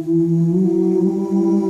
Ooh.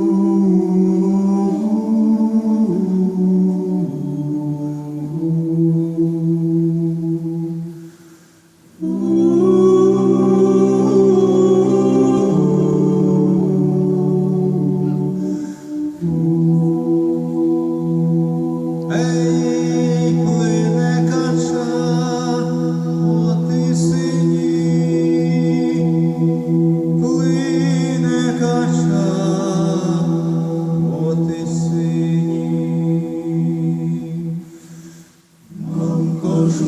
Jesús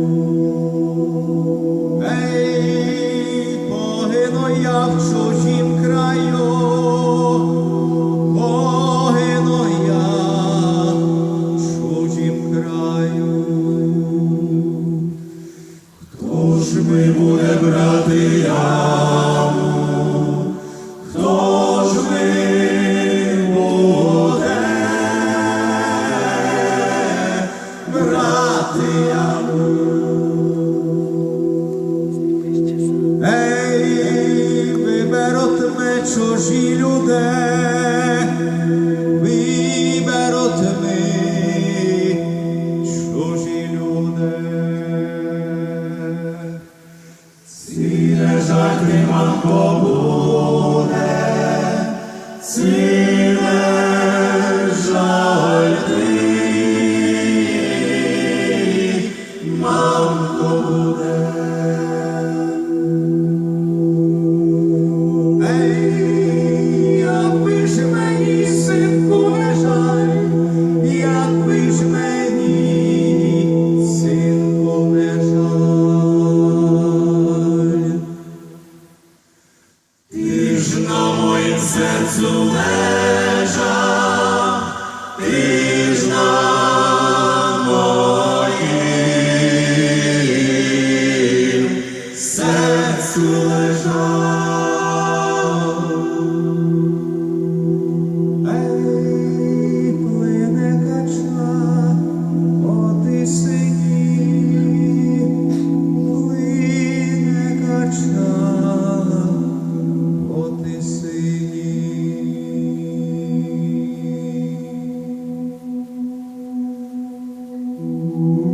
Ей, виберуть ми чужі людей. Ти ж на моїм серцю лежа, ти Ooh.